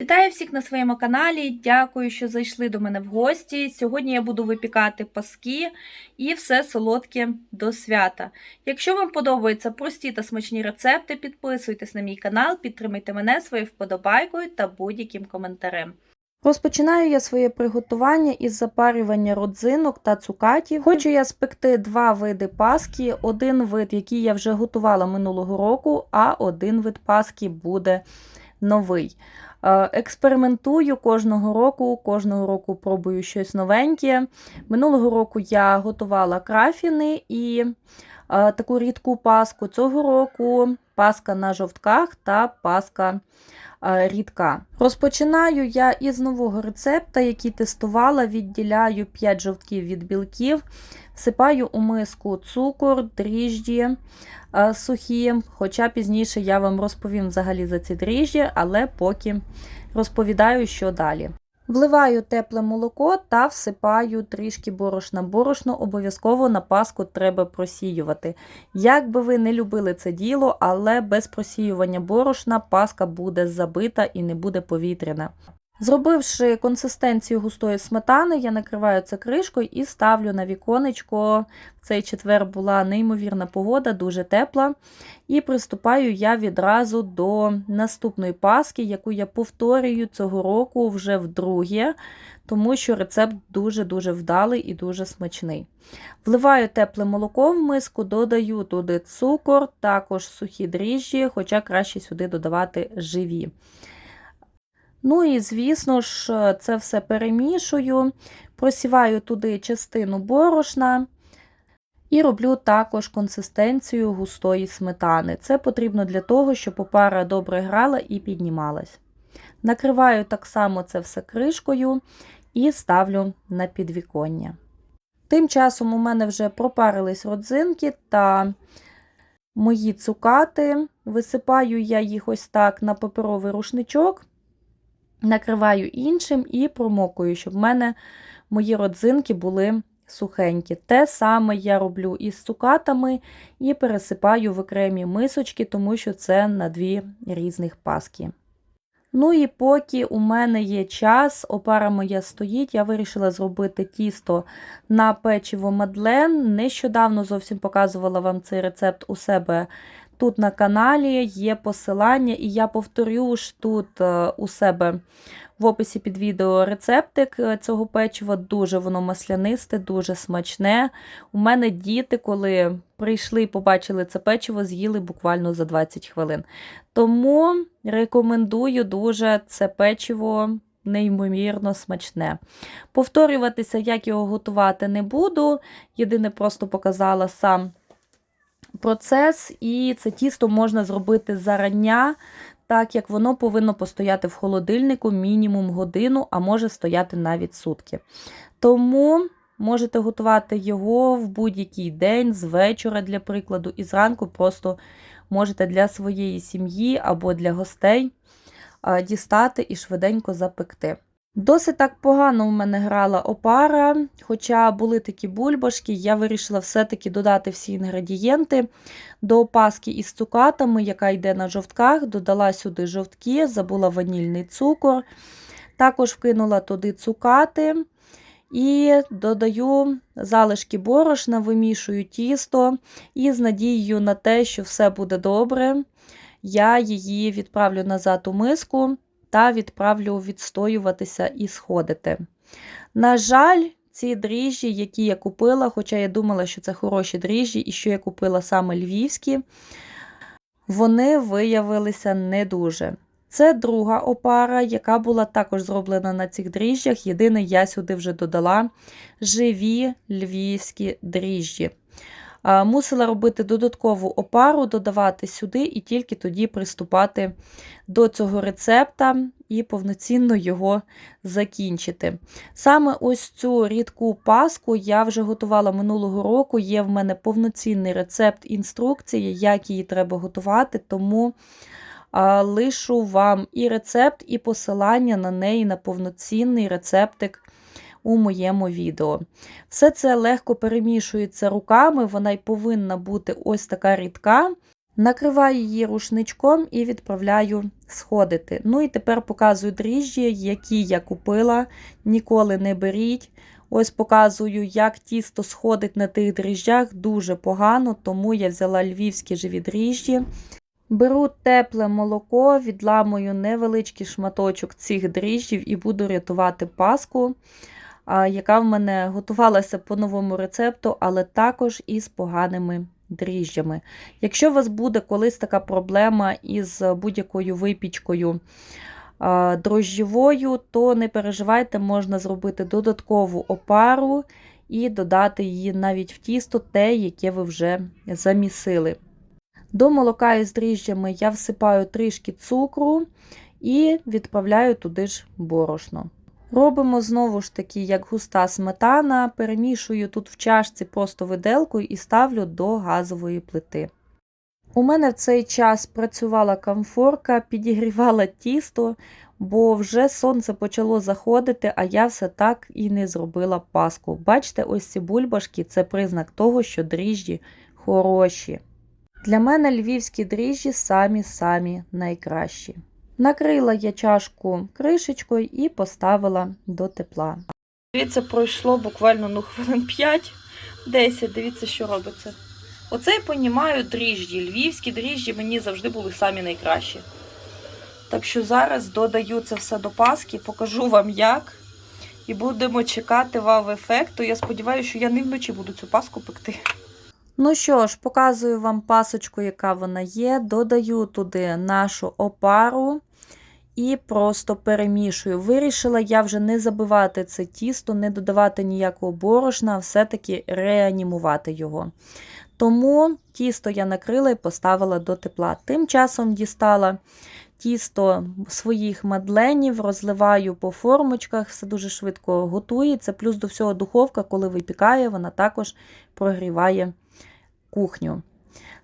Вітаю всіх на своєму каналі. Дякую, що зайшли до мене в гості. Сьогодні я буду випікати паски і все солодке до свята. Якщо вам подобаються прості та смачні рецепти, підписуйтесь на мій канал, підтримайте мене своєю вподобайкою та будь-яким коментарем. Розпочинаю я своє приготування із запарювання родзинок та цукатів. Хочу я спекти два види паски. Один вид, який я вже готувала минулого року, а один вид паски буде новий. Е, Експериментую кожного року, кожного року пробую щось новеньке. Минулого року я готувала крафіни і таку рідку паску. Цього року паска на жовтках та паска рідка. Розпочинаю я із нового рецепта, який тестувала, відділяю 5 жовтків від білків, всипаю у миску цукор, дріжджі сухі, хоча пізніше я вам розповім взагалі за ці дріжджі, але поки розповідаю, що далі. Вливаю тепле молоко та всипаю трішки борошна. Борошно обов'язково на паску треба просіювати. Як би ви не любили це діло, але без просіювання борошна паска буде забита і не буде повітряна. Зробивши консистенцію густої сметани, я накриваю це кришкою і ставлю на віконечко. Цей четвер була неймовірна погода, дуже тепла. І приступаю я відразу до наступної паски, яку я повторюю цього року вже вдруге, тому що рецепт дуже-дуже вдалий і дуже смачний. Вливаю тепле молоко в миску, додаю туди цукор, також сухі дріжджі, хоча краще сюди додавати живі. Ну і, звісно ж, це все перемішую, просіваю туди частину борошна і роблю також консистенцію густої сметани. Це потрібно для того, щоб опара добре грала і піднімалась. Накриваю так само це все кришкою і ставлю на підвіконня. Тим часом у мене вже пропарились родзинки та мої цукати. Висипаю я їх ось так на паперовий рушничок накриваю іншим і промокую, щоб в мене мої родзинки були сухенькі. Те саме я роблю із цукатами і пересипаю в окремі мисочки, тому що це на дві різних паски. Ну і поки у мене є час, опара моя стоїть, я вирішила зробити тісто на печиво Мадлен. Нещодавно зовсім показувала вам цей рецепт у себе тут на каналі, є посилання, і я повторю ж тут е, у себе в описі під відео рецептик е, цього печива. Дуже воно маслянисте, дуже смачне. У мене діти, коли прийшли і побачили це печиво, з'їли буквально за 20 хвилин. Тому рекомендую дуже це печиво. Неймовірно смачне. Повторюватися, як його готувати, не буду. Єдине, просто показала сам процес, і це тісто можна зробити зарання, так як воно повинно постояти в холодильнику мінімум годину, а може стояти навіть сутки. Тому можете готувати його в будь-який день, з вечора, для прикладу, і зранку просто можете для своєї сім'ї або для гостей дістати і швиденько запекти. Досить так погано в мене грала опара, хоча були такі бульбашки, я вирішила все-таки додати всі інгредієнти до опаски із цукатами, яка йде на жовтках, додала сюди жовтки, забула ванільний цукор. Також вкинула туди цукати і додаю залишки борошна, вимішую тісто і з надією на те, що все буде добре, я її відправлю назад у миску та відправлю відстоюватися і сходити. На жаль, ці дріжджі, які я купила, хоча я думала, що це хороші дріжджі, і що я купила саме львівські, вони виявилися не дуже. Це друга опара, яка була також зроблена на цих дріжджах. Єдине, я сюди вже додала живі львівські дріжджі. Мусила робити додаткову опару, додавати сюди і тільки тоді приступати до цього рецепта і повноцінно його закінчити. Саме ось цю рідку паску я вже готувала минулого року, є в мене повноцінний рецепт інструкції, як її треба готувати, тому лишу вам і рецепт, і посилання на неї на повноцінний рецептик у моєму відео. Все це легко перемішується руками, вона й повинна бути ось така рідка. Накриваю її рушничком і відправляю сходити. Ну і тепер показую дріжджі, які я купила. Ніколи не беріть. Ось показую, як тісто сходить на тих дріжджах. Дуже погано, тому я взяла львівські живі дріжджі. Беру тепле молоко, відламую невеличкий шматочок цих дріжджів і буду рятувати паску, яка в мене готувалася по новому рецепту, але також із поганими дріжджами. Якщо у вас буде колись така проблема із будь-якою випічкою дрожжєвою, то не переживайте, можна зробити додаткову опару і додати її навіть в тісто, те, яке ви вже замісили. До молока із дріжджами я всипаю трішки цукру і відправляю туди ж борошно. Робимо знову ж таки, як густа сметана, перемішую тут в чашці просто виделкою і ставлю до газової плити. У мене в цей час працювала камфорка, підігрівала тісто, бо вже сонце почало заходити, а я все так і не зробила паску. Бачите, ось ці бульбашки це признак того, що дріжджі хороші. Для мене львівські дріжджі самі-самі найкращі. Накрила я чашку кришечкою і поставила до тепла. Дивіться, пройшло буквально ну, хвилин 5-10. Дивіться, що робиться. Оце я понімаю дріжджі. Львівські дріжджі мені завжди були самі найкращі. Так що зараз додаю це все до паски, покажу вам як. І будемо чекати вау-ефекту. Я сподіваюся, що я не вночі буду цю паску пекти. Ну що ж, показую вам пасочку, яка вона є. Додаю туди нашу опару і просто перемішую. Вирішила я вже не забивати це тісто, не додавати ніякого борошна, а все-таки реанімувати його. Тому тісто я накрила і поставила до тепла. Тим часом дістала тісто своїх мадленів, розливаю по формочках, все дуже швидко готується. Плюс до всього духовка, коли випікає, вона також прогріває кухню.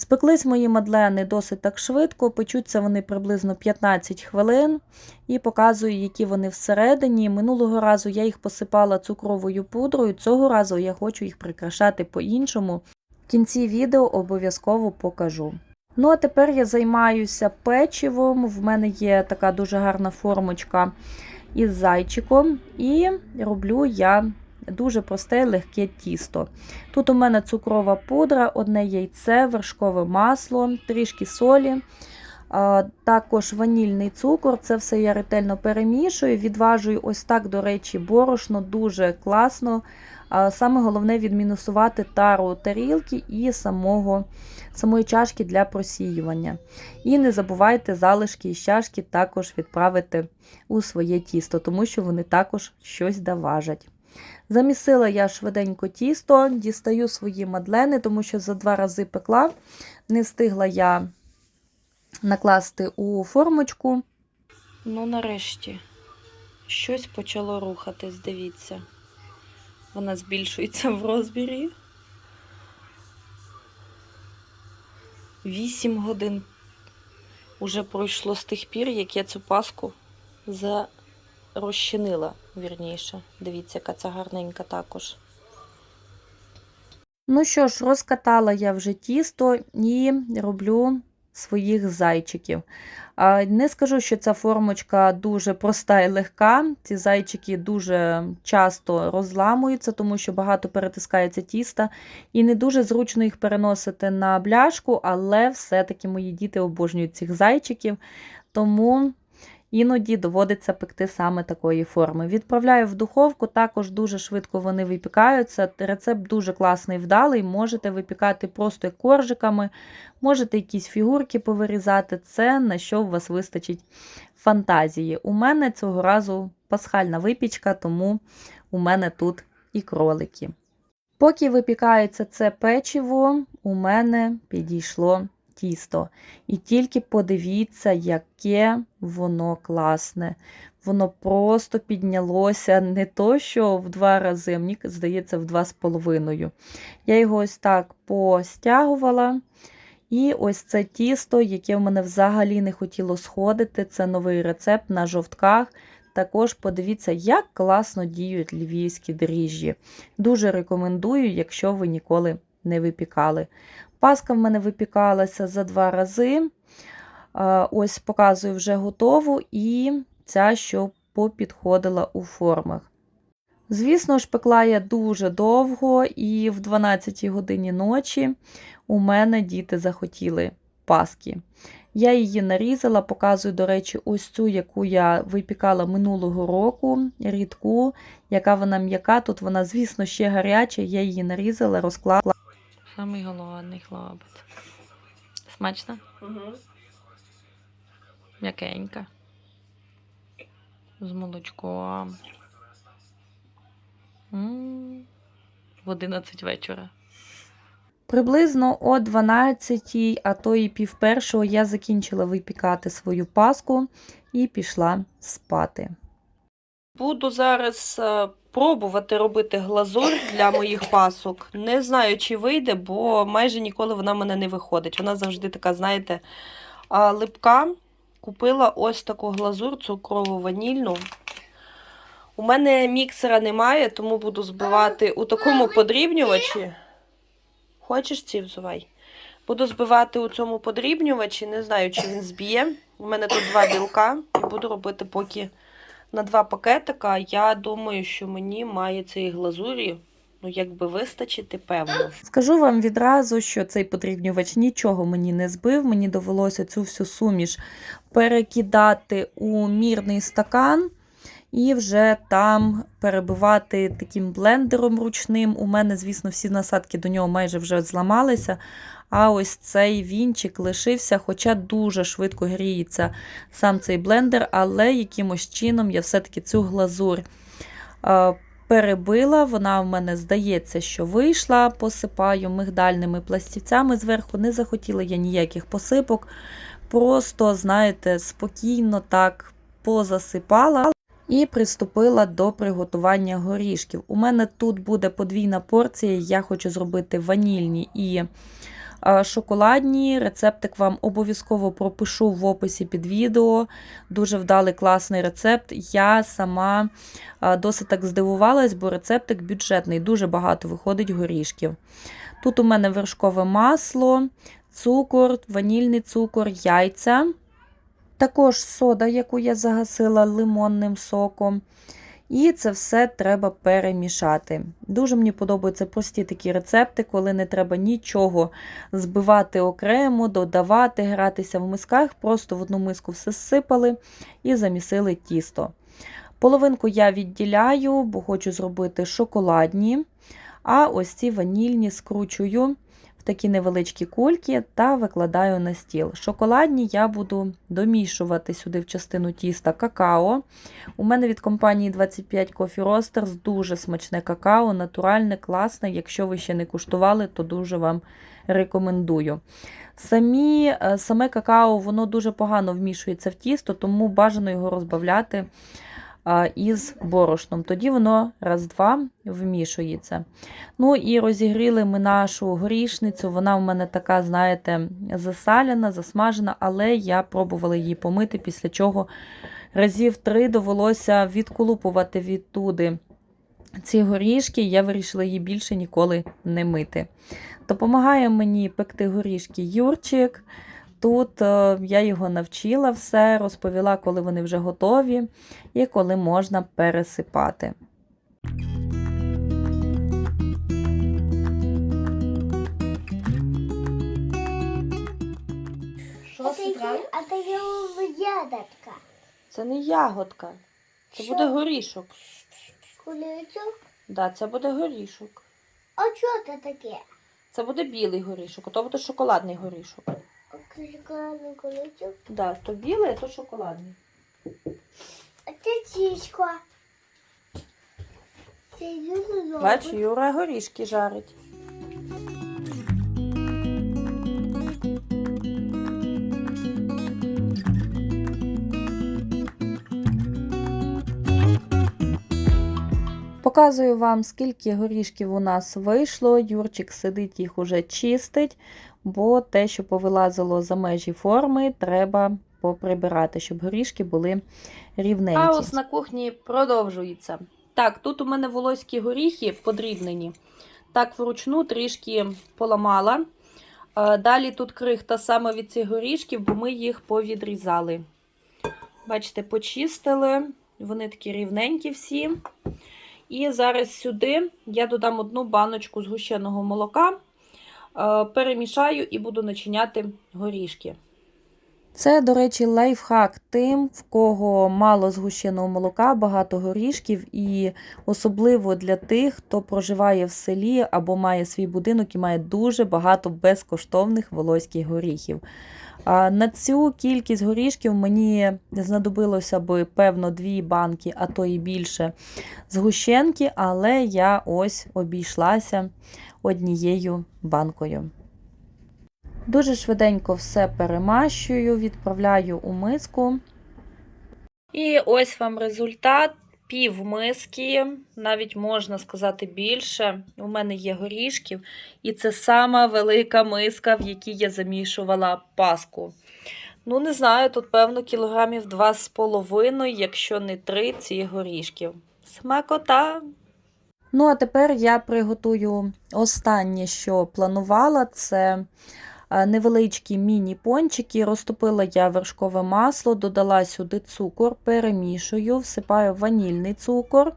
Спеклись мої мадлени досить так швидко, печуться вони приблизно 15 хвилин і показую, які вони всередині. Минулого разу я їх посипала цукровою пудрою, цього разу я хочу їх прикрашати по-іншому. В кінці відео обов'язково покажу. Ну, а тепер я займаюся печивом. В мене є така дуже гарна формочка із зайчиком, і роблю я дуже просте легке тісто. Тут у мене цукрова пудра, одне яйце, вершкове масло, трішки солі. Також ванільний цукор, це все я ретельно перемішую, відважую ось так, до речі, борошно, дуже класно. Саме головне відмінусувати тару тарілки і самого, самої чашки для просіювання. І не забувайте залишки із чашки також відправити у своє тісто, тому що вони також щось доважать. Замісила я швиденько тісто, дістаю свої мадлени, тому що за два рази пекла, не встигла я накласти у формочку. Ну, нарешті, щось почало рухатись, дивіться. Вона збільшується в розмірі. 8 годин уже пройшло з тих пір, як я цю паску зарозчинила, вірніше. Дивіться, яка ця гарненька також. Ну що ж, розкатала я вже тісто і роблю своїх зайчиків. Не скажу, що ця формочка дуже проста і легка. Ці зайчики дуже часто розламуються, тому що багато перетискається тіста, і не дуже зручно їх переносити на бляшку, але все-таки мої діти обожнюють цих зайчиків. Тому Іноді доводиться пекти саме такої форми. Відправляю в духовку, також дуже швидко вони випікаються. Рецепт дуже класний, вдалий. Можете випікати просто коржиками, можете якісь фігурки повирізати. Це на що у вас вистачить фантазії. У мене цього разу пасхальна випічка, тому у мене тут і кролики. Поки випікається це печиво, у мене підійшло тісто. І тільки подивіться, яке воно класне. Воно просто піднялося не то, що в два рази, мені здається, в два з половиною. Я його ось так постягувала. І ось це тісто, яке в мене взагалі не хотіло сходити. Це новий рецепт на жовтках. Також подивіться, як класно діють львівські дріжджі. Дуже рекомендую, якщо ви ніколи не випікали. Паска в мене випікалася за два рази. Ось показую вже готову, і ця, що попідходила у формах. Звісно ж, пекла я дуже довго, і в 12 годині ночі у мене діти захотіли паски. Я її нарізала, показую, до речі, ось цю, яку я випікала минулого року, рідку, яка вона м'яка. Тут вона, звісно, ще гаряча, я її нарізала, розклала. Самий голодний хлопець. Смачно? Угу. М'якенька. З молочком. М, В 11 вечора. Приблизно о 12, а то і пів першого я закінчила випікати свою паску і пішла спати. Буду зараз е, пробувати робити глазур для моїх пасок. Не знаю, чи вийде, бо майже ніколи вона в мене не виходить. Вона завжди така, знаєте, липка. Купила ось таку глазур цукрову ванільну. У мене міксера немає, тому буду збивати у такому подрібнювачі. Хочеш ці взувай? Буду збивати у цьому подрібнювачі, не знаю, чи він зб'є. У мене тут два білка, і буду робити поки на два пакетика. Я думаю, що мені має цієї глазурі ну, якби вистачити, певно. Скажу вам відразу, що цей подрібнювач нічого мені не збив. Мені довелося цю всю суміш перекидати у мірний стакан. І вже там перебивати таким блендером ручним. У мене, звісно, всі насадки до нього майже вже зламалися. А ось цей вінчик лишився, хоча дуже швидко гріється сам цей блендер, але якимось чином я все-таки цю глазурь е, перебила. Вона в мене здається, що вийшла. Посипаю мигдальними пластівцями зверху. Не захотіла я ніяких посипок. Просто, знаєте, спокійно так позасипала. І приступила до приготування горішків. У мене тут буде подвійна порція. Я хочу зробити ванільні і е, шоколадні. Рецептик вам обов'язково пропишу в описі під відео. Дуже вдалий класний рецепт. Я сама е, досить так здивувалась, бо рецептик бюджетний, дуже багато виходить горішків. Тут у мене вершкове масло, цукор, ванільний цукор, яйця. Також сода, яку я загасила лимонним соком. І це все треба перемішати. Дуже мені подобаються прості такі рецепти, коли не треба нічого збивати окремо, додавати, гратися в мисках. Просто в одну миску все зсипали і замісили тісто. Половинку я відділяю, бо хочу зробити шоколадні. А ось ці ванільні скручую такі невеличкі кульки та викладаю на стіл. Шоколадні я буду домішувати сюди в частину тіста какао. У мене від компанії 25 Coffee Roasters дуже смачне какао, натуральне, класне. Якщо ви ще не куштували, то дуже вам рекомендую. Самі, е, Саме какао воно дуже погано вмішується в тісто, тому бажано його розбавляти із борошном. Тоді воно раз-два вмішується. Ну і розігріли ми нашу горішницю. Вона в мене така, знаєте, засаляна, засмажена, але я пробувала її помити, після чого разів три довелося відколупувати відтуди ці горішки. Я вирішила її більше ніколи не мити. Допомагає мені пекти горішки Юрчик. Тут е, я його навчила все, розповіла, коли вони вже готові і коли можна пересипати. Що А ти ягодка. Це не ягодка, це Що? буде горішок. Куличок? Да, це буде горішок. А що це таке? Це буде білий горішок, а то буде шоколадний горішок. Шоколадний куличок. Да, то білий, а то шоколадний. А це чічка. Це дуже Бач. Юра горішки жарить. Показую вам, скільки горішків у нас вийшло. Юрчик сидить, їх уже чистить, бо те, що повилазило за межі форми, треба поприбирати, щоб горішки були рівненькі. Хаос на кухні продовжується. Так, тут у мене волоські горіхи подрібнені. Так, вручну трішки поламала. Е, Далі тут крихта саме від цих горішків, бо ми їх повідрізали. Бачите, почистили, вони такі рівненькі всі. І зараз сюди я додам одну баночку згущеного молока, перемішаю і буду начиняти горішки. Це, до речі, лайфхак тим, в кого мало згущеного молока, багато горішків, і особливо для тих, хто проживає в селі або має свій будинок і має дуже багато безкоштовних волоських горіхів. А На цю кількість горішків мені знадобилося би, певно, дві банки, а то і більше згущенки, але я ось обійшлася однією банкою. Дуже швиденько все перемащую, відправляю у миску. І ось вам результат. Пів миски, навіть можна сказати більше. У мене є горішків, і це сама велика миска, в якій я замішувала паску. Ну, не знаю, тут, певно, кілограмів два з половиною, якщо не три цих горішків. Смакота! Ну, а тепер я приготую останнє, що планувала, це е, невеличкі міні-пончики. Розтопила я вершкове масло, додала сюди цукор, перемішую, всипаю ванільний цукор.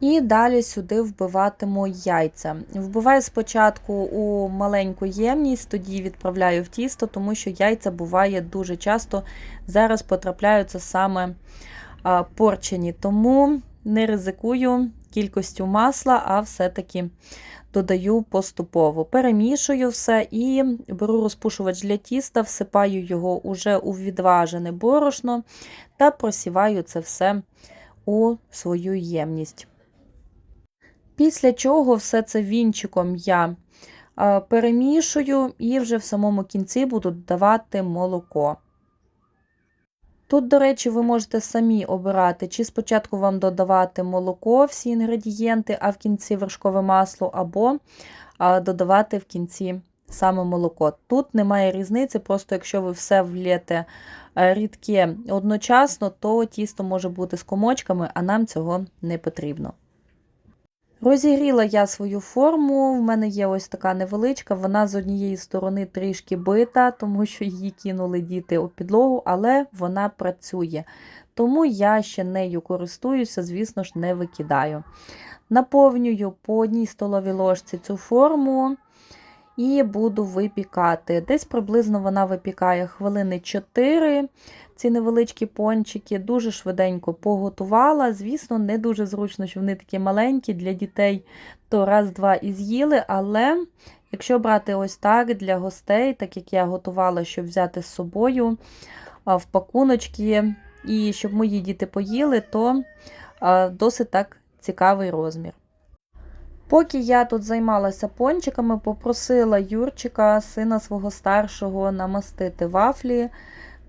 І далі сюди вбиватиму яйця. Вбиваю спочатку у маленьку ємність, тоді відправляю в тісто, тому що яйця буває дуже часто зараз потрапляються саме а, порчені. Тому не ризикую кількістю масла, а все-таки додаю поступово. Перемішую все і беру розпушувач для тіста, всипаю його уже у відважене борошно та просіваю це все у свою ємність. Після чого все це вінчиком я перемішую і вже в самому кінці буду додавати молоко. Тут, до речі, ви можете самі обирати, чи спочатку вам додавати молоко, всі інгредієнти, а в кінці вершкове масло, або додавати в кінці саме молоко. Тут немає різниці, просто якщо ви все влєте е, рідке одночасно, то тісто може бути з комочками, а нам цього не потрібно. Розігріла я свою форму, в мене є ось така невеличка, вона з однієї сторони трішки бита, тому що її кинули діти у підлогу, але вона працює. Тому я ще нею користуюся, звісно ж, не викидаю. Наповнюю по одній столовій ложці цю форму і буду випікати. Десь приблизно вона випікає хвилини 4. Ці невеличкі пончики дуже швиденько поготувала. Звісно, не дуже зручно, що вони такі маленькі для дітей, то раз-два і з'їли. Але якщо брати ось так для гостей, так як я готувала, щоб взяти з собою в пакуночки, і щоб мої діти поїли, то досить так цікавий розмір. Поки я тут займалася пончиками, попросила Юрчика, сина свого старшого, намастити вафлі,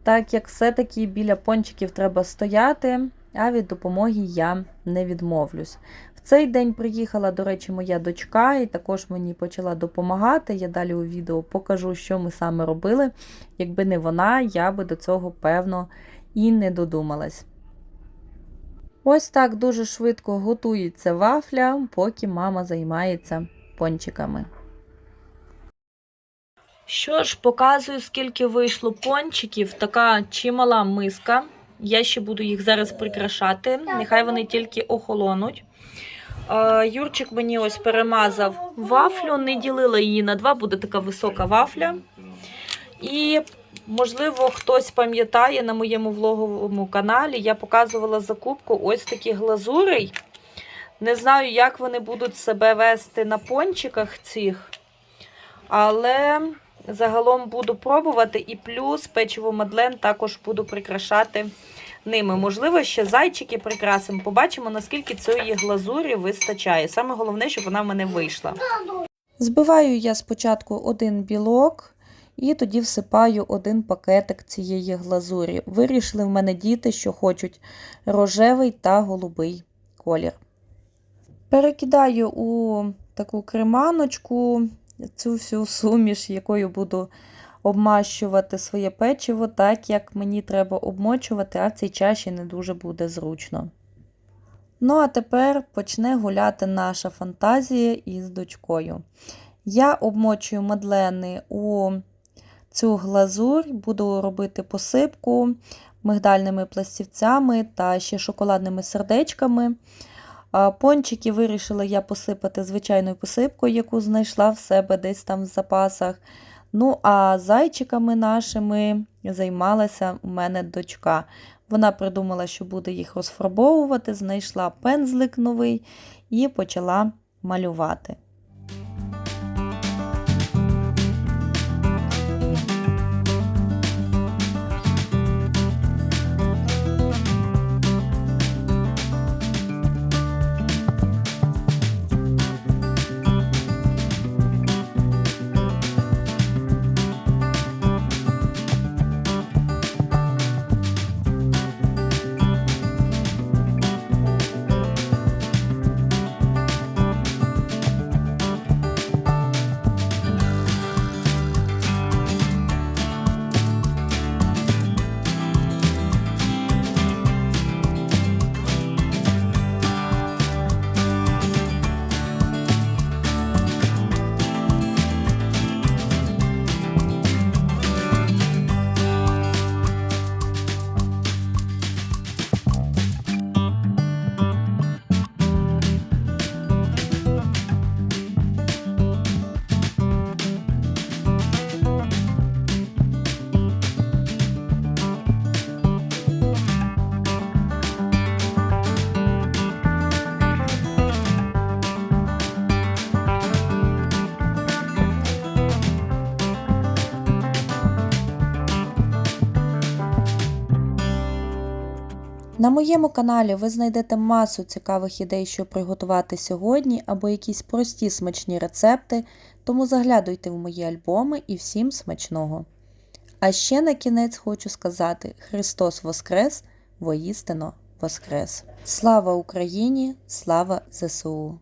так як все-таки біля пончиків треба стояти, а від допомоги я не відмовлюсь. В цей день приїхала, до речі, моя дочка, і також мені почала допомагати. Я далі у відео покажу, що ми саме робили. Якби не вона, я би до цього, певно, і не додумалась. Ось так дуже швидко готується вафля, поки мама займається пончиками. Що ж, показую, скільки вийшло пончиків. Така чимала миска. Я ще буду їх зараз прикрашати. Нехай вони тільки охолонуть. Е, Юрчик мені ось перемазав вафлю, не ділила її на два, буде така висока вафля. І Можливо, хтось пам'ятає на моєму влоговому каналі, я показувала закупку ось таких глазурей. Не знаю, як вони будуть себе вести на пончиках цих, але загалом буду пробувати. І плюс печиво Мадлен також буду прикрашати ними. Можливо, ще зайчики прикрасимо. Побачимо, наскільки цієї глазурі вистачає. Саме головне, щоб вона в мене вийшла. Збиваю я спочатку один білок. І тоді всипаю один пакетик цієї глазурі. Вирішили в мене діти, що хочуть рожевий та голубий колір. Перекидаю у таку креманочку цю всю суміш, якою буду обмащувати своє печиво, так як мені треба обмочувати, а в цій чаші не дуже буде зручно. Ну, а тепер почне гуляти наша фантазія із дочкою. Я обмочую мадлени у цю глазурь, буду робити посипку мигдальними пластівцями та ще шоколадними сердечками. Пончики вирішила я посипати звичайною посипкою, яку знайшла в себе десь там в запасах. Ну, а зайчиками нашими займалася у мене дочка. Вона придумала, що буде їх розфарбовувати, знайшла пензлик новий і почала малювати. На моєму каналі ви знайдете масу цікавих ідей, що приготувати сьогодні, або якісь прості смачні рецепти, тому заглядуйте в мої альбоми і всім смачного. А ще на кінець хочу сказати: Христос Воскрес, Воістино Воскрес! Слава Україні! Слава ЗСУ!